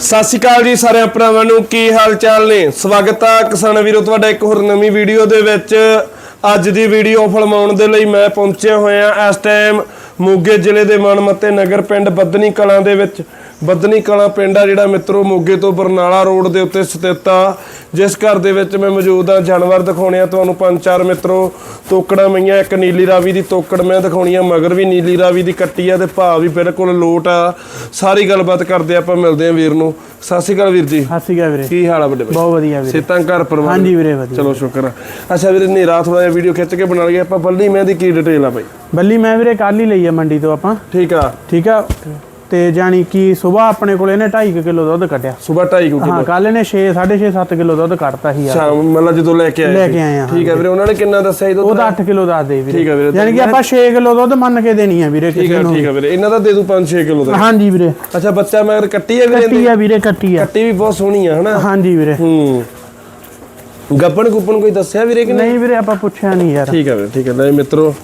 ਸਤਿ ਸ਼੍ਰੀ ਅਕਾਲ ਜੀ ਸਾਰੇ ਭਰਾਵਾਂ ਨੂੰ, ਕੀ ਹਾਲ ਚਾਲ ਨੇ? ਸਵਾਗਤ ਆ ਕਿਸਾਨ ਵੀਰੋ, ਤੁਹਾਡਾ ਇੱਕ ਹੋਰ ਨਵੀਂ ਵੀਡੀਓ ਦੇ ਵਿੱਚ। ਅੱਜ ਦੀ ਵੀਡੀਓ ਫਲਮਾਉਣ ਦੇ ਲਈ ਮੈਂ ਪਹੁੰਚਿਆ ਹੋਇਆ ਇਸ ਟਾਈਮ ਮੋਗੇ ਜ਼ਿਲ੍ਹੇ ਦੇ ਮਨਮੱਤੇ ਨਗਰ ਪਿੰਡ ਬੱਦਨੀ ਕਲਾਂ ਦੇ ਵਿੱਚ। ਬੱਦਨੀ ਕਲਾਂ ਪਿੰਡ ਆ ਜਿਹੜਾ ਮਿੱਤਰੋ ਮੋਗੇ ਤੋਂ ਬਰਨਾਲਾ ਰੋਡ ਦੇ ਉੱਤੇ ਸਥਿਤ ਆ। ਜਿਸ ਘਰ ਦੇ ਵਿੱਚ ਮੈਂ ਮੌਜੂਦ ਆ ਜਾਨਵਰ ਦਿਖਾਉਣੇ ਆ ਤੁਹਾਨੂੰ ਪੰਜ ਚਾਰ ਮਿੱਤਰੋ। ਤੋਕੜਾਂ ਮਈਆਂ ਇੱਕ ਨੀਲੀ ਰਾਵੀ ਦੀ ਤੋਕੜ ਮੈਂ ਦਿਖਾਉਣੀ ਆ ਮਗਰ ਵੀ ਨੀਲੀ ਰਾਵੀ ਦੀ ਕੱਟੀ ਆ ਤੇ ਭਾਅ ਵੀ ਬਿਲਕੁਲ ਲੋਟ ਆ। ਸਾਰੀ ਗੱਲਬਾਤ ਕਰਦੇ ਆਪਾਂ ਮਿਲਦੇ ਆ ਵੀਰ ਨੂੰ। ਸਤਿ ਸ਼੍ਰੀ ਅਕਾਲ ਵੀਰ ਜੀ। ਸਤਿ ਸ਼੍ਰੀ ਅਕਾਲ ਵੀਰੇ। ਕੀ ਹਾਲ ਆ ਵੱਡੇ ਬਹੁਤ ਵਧੀਆ ਵੀਰੇ। ਸੇਤਾਂ ਘਰ ਪਰਿਵਾਰ? ਹਾਂਜੀ ਵੀਰੇ ਵਧੀਆ। ਚਲੋ ਸ਼ੁਕਰ ਆ। ਅੱਛਾ ਵੀਰੇ ਨੇਰਾ ਥੋੜਾ ਜਿਹਾ ਵੀਡੀਓ ਖਿੱਚ ਕੇ ਬਣਾ ਲਈਏ। ਆਪਾਂ ਬੱਲੀ ਮੈਂ ਦੀ ਕੀ ਡਿਟੇਲ ਆ ਭਾਈ ਬੱਲੀ ਮੈਂ ਵੀਰੇ ਕੱਲ ਹੀ ਲਈ ਆ ਮੰਡੀ ਤੋਂ ਆਪਾਂ। ਠੀਕ ਆ। ਠੀਕ ਆ? ਤੇ ਜਾਣੀ ਕਿ ਸਵੇਰ ਆਪਣੇ ਕੋਲ ਇਹਨੇ 2.5 ਕਿਲੋ ਦੁੱਧ ਕੱਢਿਆ। ਸਵੇਰ 2:30 ਕਿਲੋ। ਹਾਂ ਕੱਲ ਇਹਨੇ 6 6.5 7 ਕਿਲੋ ਦੁੱਧ ਕੱਢਤਾ ਸੀ ਯਾਰ। ਸ਼ਾਮ ਮਤਲਬ ਜਦੋਂ ਲੈ ਕੇ ਆਏ ਲੈ। ਕੇ ਆਏ ਆ, ਠੀਕ ਆ ਵੀਰੇ ਉਹਨਾਂ ਨੇ ਕਿੰਨਾ ਦੱਸਿਆ ਇਹ ਉਹਦਾ 8 ਕਿਲੋ ਦੱਸ ਦੇ ਵੀਰੇ। ਠੀਕ ਆ ਵੀਰੇ, ਯਾਨੀ ਕਿ ਆਪਾਂ 6 ਕਿਲੋ ਦੁੱਧ ਮੰਨ ਕੇ ਦੇਣੀ ਆ ਵੀਰੇ ਠੀਕ ਨੂੰ ਠੀਕ ਆ ਵੀਰੇ ਇਹਨਾਂ ਦਾ ਦੇ ਦੂ 5-6 ਕਿਲੋ ਦਾ ਹਾਂਜੀ ਵੀਰੇ। ਅੱਛਾ ਬੱਚਾ ਮਗਰ ਕੱਟੀ ਆ ਵੀਰੇ ਕੱਟੀ ਆ ਵੀਰੇ ਕੱਟੀ ਆ। ਕੱਟੀ ਵੀ ਬਹੁਤ ਸੋਹਣੀ ਆ ਹਨਾ? ਹਾਂਜੀ ਵੀਰੇ। ਹੂੰ। ਗੱਪਣ ਗੁੱਪਣ ਕੋਈ ਦੱਸਿਆ ਵੀਰੇ ਕਿ ਨਹੀਂ ਵੀਰੇ ਆਪਾਂ ਪੁੱਛਿਆ ਨਹੀਂ ਯਾਰ। ਠੀਕ ਆ ਵੀਰੇ ਠੀਕ ਆ। ਲੈ ਮਿੱਤਰੋ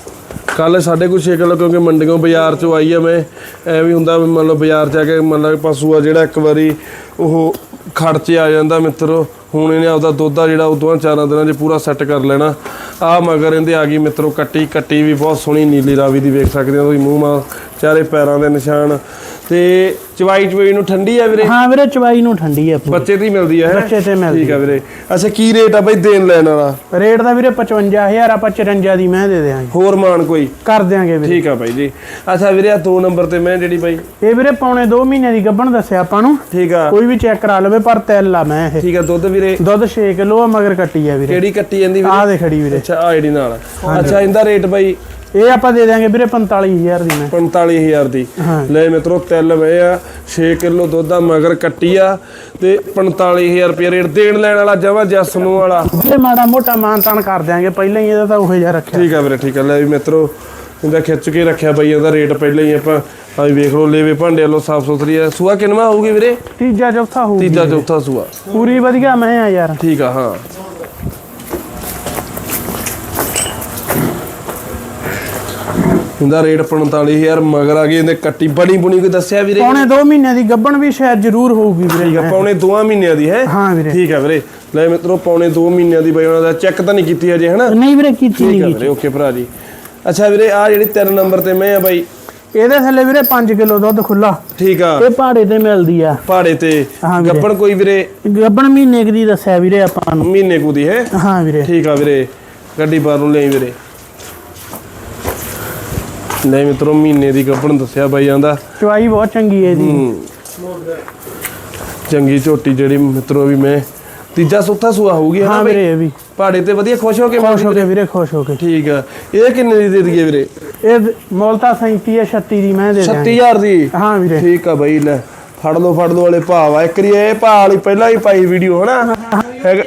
ਕੱਲ ਸਾਡੇ ਕੋਲ 6 ਕਿਲੋ, ਕਿਉਂਕਿ ਮੰਡੀੋਂ ਬਾਜ਼ਾਰ ਚੋਂ ਆਈ ਆ ਮੈਂ, ਐਵੇਂ ਹੁੰਦਾ ਵੀ ਮੰਨ ਲਓ ਬਾਜ਼ਾਰ ਚ ਆ ਕੇ ਮੰਨ ਲਓ ਪਸ਼ੂ ਆ ਜਿਹੜਾ ਇੱਕ ਵਾਰੀ ਉਹ ਖੜ 'ਚ ਆ ਜਾਂਦਾ ਮਿੱਤਰੋ, ਹੁਣ ਇਹਨੇ ਆਪਦਾ ਦੁੱਧ ਆ ਜਿਹੜਾ ਉਹ ਦੋਹਾਂ ਚਾਰਾਂ ਦਿਨਾਂ 'ਚ ਪੂਰਾ ਸੈੱਟ ਕਰ ਲੈਣਾ। ਆ ਮਗਰ ਇਹਦੇ ਆ ਗਈ ਮਿੱਤਰੋ ਕੱਟੀ ਕੱਟੀ ਵੀ ਬਹੁਤ ਸੋਹਣੀ ਨੀਲੀ ਰਾਵੀ ਦੀ ਵੇਖ ਸਕਦੇ ਹੋ ਤੁਸੀਂ, ਮੂੰਹ ਮਾ ਚਾਰੇ ਪੈਰਾਂ ਦੇ ਨਿਸ਼ਾਨ। ਤੇ ਚਵਾਈ ਚਵਾਈ ਨੂੰ ਠੰਡੀ ਆ ਵੀਰੇ? ਹਾਂ ਵੀਰੇ ਚਵਾਈ ਨੂੰ ਠੰਡੀ ਆ ਪੂਰੀ। ਬੱਚੇ ਦੀ ਮਿਲਦੀ ਆ ਹੈਂ? ਬੱਚੇ ਤੇ ਮਿਲਦੀ ਠੀਕ ਆ ਵੀਰੇ। ਅੱਛਾ ਕੀ ਰੇਟ ਆ ਬਈ ਦੇਣ ਲੈਣ ਵਾਲਾ? ਰੇਟ ਦਾ ਵੀਰੇ 55000 ਆਪਾਂ 54 ਦੀ ਮੈਂ ਦੇ ਦਿਆਂਗੇ। ਹੋਰ ਮਾਨ ਕੋਈ? ਕਰ ਦਿਆਂਗੇ ਵੀਰੇ। ਠੀਕ ਆ ਬਾਈ ਜੀ। ਅੱਛਾ ਵੀਰੇ ਆ ਦੋ ਨੰਬਰ ਤੇ ਮੈਂ ਜਿਹੜੀ ਬਾਈ ਇਹ ਵੀਰੇ ਪੌਣੇ 2 ਮਹੀਨੇ ਦੀ ਗੱਭਣ ਦੱਸਿਆ ਆਪਾਂ ਨੂੰ। ਠੀਕ ਆ। ਕੋਈ ਵੀ ਚੈੱਕ ਕਰਾ ਲਵੇ ਪਰ ਤੈਲ ਆ ਮੈਂ ਇਹ। ਠੀਕ ਆ ਦੁੱਧ ਵੀਰੇ? ਦੁੱਧ 6 ਕਿਲੋ ਆ ਮਗਰ ਕੱਟੀ ਆ ਵੀਰੇ। ਕਿਹੜੀ ਕੱਟੀ ਜਾਂਦੀ ਵੀਰੇ? ਆਹ ਦੇ ਖੜੀ ਵੀਰੇ। ਅੱਛਾ ਆ ਜਿਹੜੀ ਨਾਲ ਅੱਛਾ ਇਹਦਾ ਰੇਟ ਬਾਈ ਇਹ ਆਪਾਂ ਦੇ ਦਿਆਂਗੇ ਵੀਰੇ 45000 ਦੀ ਮੈਂ। 45000 ਦੀ। ਲੈ ਮਿੱਤਰੋ ਤਿਲ ਵੇ ਆ 6 ਕਿਲੋ ਦੁੱਧ ਆ ਮਗਰ ਕੱਟੀ ਆ ਤੇ 45000 ਰੁਪਏ ਰੇਟ ਦੇਣ ਲੈਣ ਵਾਲਾ ਜਵਾ ਜਸ ਨੂੰ ਵਾਲਾ। ਵੀਰੇ ਮਾੜਾ ਮੋਟਾ ਮਾਨ ਤਾਨ ਕਰ ਦਿਆਂਗੇ ਪਹਿਲਾਂ ਹੀ ਇਹਦਾ ਤਾਂ ਉਹੋ ਜਿਹਾ ਰੱਖਿਆ। ਠੀਕ ਆ ਵੀਰੇ ਠੀਕ ਆ। ਲੈ ਵੀ ਮਿੱਤਰੋ ਇਹਦਾ ਖਿੱਚ ਕੇ ਰੱਖਿਆ ਬਾਈ ਇਹਦਾ ਰੇਟ ਪਹਿਲਾਂ ਹੀ ਆਪਾਂ ਆ ਵੀ ਵੇਖ ਲਓ ਲੇਵੇ ਭਾਂਡੇ ਵੱਲੋਂ ਸਾਫ਼ ਸੁਥਰੀ ਆ। ਸੂਆ ਕਿੰਨਵਾ ਹੋਊਗੀ ਵੀਰੇ? ਤੀਜਾ ਚੌਥਾ ਹੋਊ ਤੀਜਾ ਚੌਥਾ ਸੂਆ। ਪੂਰੀ ਵਧੀਆ ਮੈਂ ਆ ਯਾਰ। ਠੀਕ ਆ ਹਾਂ। ਇਹਦਾ ਰੇਟ 45000 ਮਗਰ ਆ ਗਈ ਇਹਦੇ ਕੱਟੀ ਬਣੀ ਬੁਣੀ ਕੋਈ ਦੱਸਿਆ ਵੀਰੇ? ਪੌਣੇ 2 ਮਹੀਨੇ ਦੀ ਗੱਭਣ ਵੀ ਸ਼ਾਇਦ ਜ਼ਰੂਰ ਹੋਊਗੀ ਵੀਰੇ। ਠੀਕ ਆ ਪੌਣੇ 2 ਮਹੀਨਿਆਂ ਦੀ ਹੈ? ਹਾਂ ਵੀਰੇ। ਠੀਕ ਆ ਵੀਰੇ। ਲੈ ਮਿੱਤਰੋ ਪੌਣੇ 2 ਮਹੀਨਿਆਂ ਦੀ ਬਈ ਉਹਨਾਂ ਦਾ ਚੈੱਕ ਤਾਂ ਨਹੀਂ ਕੀਤੀ ਅਜੇ ਹਨਾ? ਨਹੀਂ ਵੀਰੇ ਕੀਤੀ ਠੀਕ ਆ ਨਹੀਂ ਵੀਰੇ ਓਕੇ ਭਰਾ ਜੀ। ਅੱਛਾ ਵੀਰੇ ਆ ਜਿਹੜੀ 3 ਨੰਬਰ ਤੇ ਮੈਂ ਆ ਬਾਈ। ਇਹਦੇ ਥੱਲੇ ਵੀਰੇ 5 ਕਿਲੋ ਦੁੱਧ ਖੁੱਲਾ ਠੀਕ ਆ। ਇਹ ਪਹਾੜੇ ਤੇ ਮਿਲਦੀ ਆ। ਪਹਾੜੇ ਤੇ। ਗੱਪਣ ਕੋਈ ਵੀਰੇ? ਗੱਭਣ ਮਹੀਨੇ ਕੁ ਦੀ ਦੱਸਿਆ ਵੀਰੇ ਆਪਾਂ ਨੂੰ। ਮਹੀਨੇ ਕੁ ਦੀ ਹੈ? ਹਾਂ ਵੀਰੇ। ਠੀਕ ਆ ਵੀਰੇ। ਗੱਡੀ ਬਾਹਰ ਨੂੰ ਲਈ ਵੀਰੇ। ਨਹੀਂ ਮਿੱਤਰੋ ਮਹੀਨੇ ਦੀ ਗੱਪਣ ਦੱਸਿਆ ਬਾਈ ਆਂਦਾ ਚਵਾਈ ਬਹੁਤ ਚੰਗੀ ਹੈ ਹੂੰ। ਚੰਗੀ ਝੋਟੀ ਜਿਹੜੀ ਮਿੱਤਰੋ ਵੀ ਮੈਂ ਤੀਜਾ ਸੁੱਥਾ ਸੂਆ ਹੋਊਗੀ ਹਾਂ ਬਈ? ਵੀਰੇ ਇਹ ਵੀ। ਪਹਾੜੇ ਤੇ ਵਧੀਆ ਖੁਸ਼ ਹੋ ਕੇ ਖੁਸ਼ ਹੋ ਕੇ ਵੀਰੇ? ਖੁਸ਼ ਹੋ ਕੇ। ਠੀਕ ਆ। ਇਹ ਕਿੰਨੇ ਦੀ ਦੇ ਦਈਏ ਵੀਰੇ? ਇਹ ਮੁੱਲ ਤਾਂ 37 ਹੈ 36 ਦੀ ਮੈਂ ਦੇ ਦਿਆਂਗੇ। 36000 ਦੀ? ਹਾਂ ਵੀਰੇ। ਠੀਕ ਆ ਬਾਈ ਲੈ ਫੜ ਲਓ ਫੜ ਲਓ ਵਾਲੇ ਭਾਵ ਆ ਇੱਕ ਰੀ ਇਹ ਭਾਅ ਵਾਲੀ ਪਹਿਲਾਂ ਹੀ ਪਾਈ ਵੀਡੀਓ ਹਨਾ? ਹੈਗਾ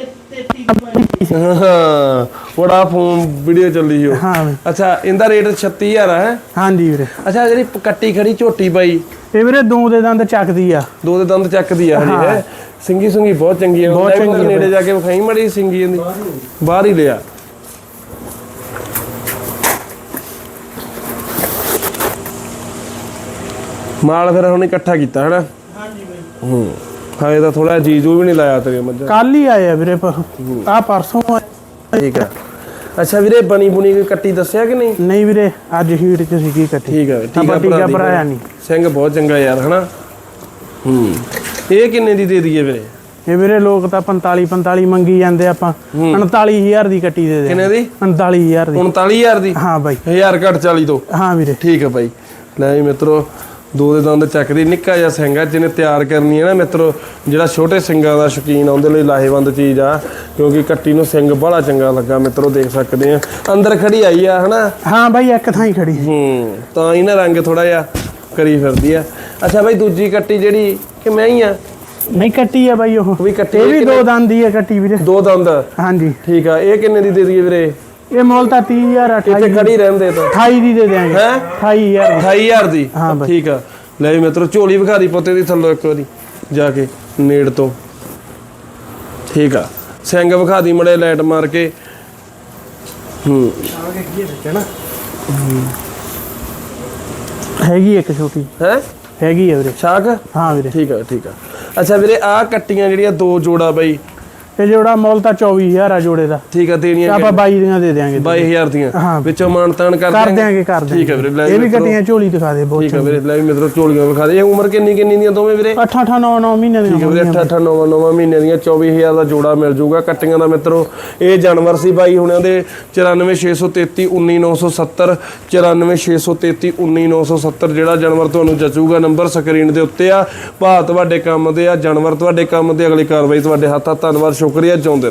ਹਾਂ। ਬੜਾ ਫੋਨ ਵੀਡੀਓ ਚੱਲੀ ਹੋ ਹਾਂ। ਅੱਛਾ ਇਹਦਾ ਰੇਟ 36000 ਆ ਹੈ? ਹਾਂਜੀ ਵੀਰੇ। ਅੱਛਾ ਜਿਹੜੀ ਕੱਟੀ ਖੜੀ ਝੋਟੀ ਬਾਈ ਇਹ ਵੀਰੇ ਦੋ ਦੇ ਦੰਦ ਚੱਕਦੀ ਆ। ਦੋ ਦੇ ਦੰਦ ਚੱਕਦੀ ਆ ਹਜੇ ਹੈ? ਸਿੰਗੀ ਸੁੰਗੀ ਬਹੁਤ ਚੰਗੀ ਆ। ਬਹੁਤ ਚੰਗੀ ਆ ਨੇੜੇ ਜਾ ਕੇ ਵਿਖਾਈ ਮੜੀ ਸਿੰਗੀ ਇਹਦੀ। ਬਾਹਰ ਹੀ ਲਿਆ। ਮਾਲ ਫਿਰ ਹੁਣ ਇਕੱਠਾ ਕੀਤਾ ਹਨਾ? ਹਾਂਜੀ ਵੀਰੇ। ਹੂੰ। ਹਾਏ ਤਾਂ ਥੋੜਾ ਜੀਜੂ ਵੀ ਨਹੀਂ ਲਾਇਆ ਤੇਰੇ ਮੱਝਾਂ। ਕੱਲ ਹੀ ਆਏ ਆ ਵੀਰੇ ਆ ਪਰਸੋਂ ਆਏ। ਠੀਕ ਆ। ਅੱਛਾ ਵੀਰੇ ਬਣੀ ਬੁਣੀ ਕੋਈ ਕੱਟੀ ਦੱਸਿਆ ਕਿ ਨਹੀਂ? ਨਹੀਂ ਵੀਰੇ ਅੱਜ ਹੀਟ ਚ ਸੀਗੀ ਇਕੱਠੀ ਠੀਕ ਆ ਆਪਾਂ ਟੀਕਾ ਦੀ ਭਰਾਇਆ ਨਹੀਂ। ਸਿੰਘ ਬਹੁਤ ਚੰਗਾ ਯਾਰ ਹਨਾ? ਹੂੰ। ਇਹ ਕਿੰਨੇ ਦੀ ਦੇ ਦਈਏ ਵੀਰੇ? ਇਹ ਵੀਰੇ ਲੋਕ ਤਾਂ 45 45 ਮੰਗੀ ਜਾਂਦੇ ਆਪਾਂ। 39000 ਦੀ ਕੱਟੀ ਦੇ ਦੇ ਕਿੰਨੇ ਦੀ? 39000 ਦੀ। 39000 ਦੀ? ਹਾਂ ਬਾਈ। 1000 ਘੱਟ 40 ਤੋਂ? ਹਾਂ ਵੀਰੇ। ਠੀਕ ਹੈ ਭਾਈ ਲੈ ਜੀ ਮਿੱਤਰੋ ਦੋ ਦੇ ਦੰਦ ਚੱਕਦੀ ਨਿੱਕਾ ਜਿਹਾ ਸਿੰਘ ਆ ਜਿਹਨੇ ਤਿਆਰ ਕਰਨੀ ਹੈ ਨਾ ਮਿੱਤਰੋ ਜਿਹੜਾ ਛੋਟੇ ਸਿੰਘਾਂ ਦਾ ਸ਼ੌਕੀਨ ਆ ਉਹਦੇ ਲਈ ਲਾਹੇਵੰਦ ਚੀਜ਼ ਆ ਕਿਉਂਕਿ ਕੱਟੀ ਨੂੰ ਸਿੰਘ ਬੜਾ ਚੰਗਾ ਲੱਗਾ ਮਿੱਤਰੋ ਦੇਖ ਸਕਦੇ ਆ। ਅੰਦਰ ਖੜੀ ਆਈ ਆ ਹਨਾ? ਹਾਂ ਬਾਈ ਇੱਕ ਥਾਂ ਹੀ ਖੜੀ ਹੂੰ ਤਾਂ ਹੀ ਨਾ ਰੰਗ ਥੋੜਾ ਜਿਹਾ ਕਰੀ ਫਿਰਦੀ ਆ। ਅੱਛਾ ਭਾਈ ਦੂਜੀ ਕੱਟੀ ਜਿਹੜੀ ਕਿ ਮੈਂ ਹੀ ਆ? ਨਹੀਂ ਕੱਟੀ ਆ ਬਾਈ ਉਹ। ਵੀ ਕੱਟੀ ਇਹ ਵੀ? ਦੋ ਦੰਦ ਦੀ ਆ ਕੱਟੀ ਵੀਰੇ। ਦੋ ਦੰਦ? ਹਾਂਜੀ। ਠੀਕ ਆ ਇਹ ਕਿੰਨੇ ਦੀ ਦੇ ਦਈਏ ਵੀਰੇ? ਇਹ ਮੁੱਲ ਤਾਂ 30000 ਇੱਥੇ 28 ਖੜੀ ਰਹਿੰਦੇ ਤਾਂ। 28 ਦੀ ਦੇ ਦਿਆਂਗੇ। ਹੈਂ? 28000 28000 ਦੀ? ਹਾਂ ਬਾਈ। ਠੀਕ ਆ। ਲੈ ਵੀ ਮਿੱਤਰੋ ਝੋਲੀ ਵਿਖਾ ਦੀ ਪੁੱਤੇ ਦੀ ਥੱਲੋਂ ਇੱਕ ਵਾਰੀ ਜਾ ਕੇ ਨੇੜ ਤੋਂ। ਠੀਕ ਆ। ਸਿੰਘ ਵਿਖਾ ਦੀ ਮੜੇ ਲਾਈਟ ਮਾਰ ਕੇ। ਹੂੰ। ਹੈਗੀ ਇੱਕ ਛੋਟੀ। ਹੈ? ਹੈਗੀ ਆ ਵੀਰੇ। ਸ਼ਾਕ? ਹਾਂ ਵੀਰੇ। ਠੀਕ ਆ ਠੀਕ ਆ। ਅੱਛਾ ਵੀਰੇ ਆ ਕੱਟੀਆਂ ਜਿਹੜੀਆਂ ਦੋ ਜੋੜਾ ਬਾਈ ਤੇ ਜਿਹੜਾ ਮੁੱਲ ਤਾਂ 24000 ਆ ਜੋੜੇ ਦਾ। ਠੀਕ ਆ ਦੇਣੀਆਂ ਆਪਾਂ 22 ਦੀਆਂ ਦੇ ਦਿਆਂਗੇ। 22000 ਦੀਆਂ। ਵਿੱਚੋਂ ਮਾਨਤਾਨ ਕਰ ਕਰ ਦਿਆਂਗੇ? ਦਿਆਂਗੇ ਕਰ ਦਿਆਂਗੇ ਠੀਕ ਹੈ ਵੀਰੇ ਇਹ ਵੀ। ਕੱਟੀਆਂ ਝੋਲੀ ਦਿਖਾ ਦੇ ਬਹੁਤ ਠੀਕ ਹੈ ਵੀਰੇ ਲੈ ਵੀ ਮਿੱਤਰੋ ਝੋਲੀਆਂ ਵਿਖਾ ਦੇ। ਇਹ ਉਮਰ ਕਿੰਨੀ ਕਿੰਨੀ ਦੀਆਂ ਦੋਵੇਂ ਵੀਰੇ? 8 8 9 9 ਮਹੀਨੇ ਦੀਆਂ ਠੀਕ ਹੈ ਵੀਰੇ 8 8 9 9 ਮਹੀਨੇ ਦੀਆਂ 24000 ਦਾ ਜੋੜਾ ਮਿਲ ਜਾਊਗਾ ਕੱਟੀਆਂ ਦਾ ਮਿੱਤਰੋ। ਇਹ ਜਾਨਵਰ ਸੀ ਬਾਈ ਹੁਣਾਂ ਦੇ 94633 19970 94633 19970 ਜਿਹੜਾ ਜਾਨਵਰ ਤੁਹਾਨੂੰ ਜਚੂਗਾ ਨੰਬਰ ਸਕਰੀਨ ਦੇ ਉੱਤੇ ਆ। ਭਾ ਤੁਹਾਡੇ ਕੰਮ ਦੇ ਆ ਜਾਨਵਰ ਤੁਹਾਡੇ ਕੰਮ ਦੇ ਅਗਲੀ ਕਾਰਵਾਈ ਤੁਹਾਡੇ ਹੱਥਾਂ ਧੰਨਵਾਦ ਸ਼ੁਕਰੀਆ ਚਾਹੁੰਦੇ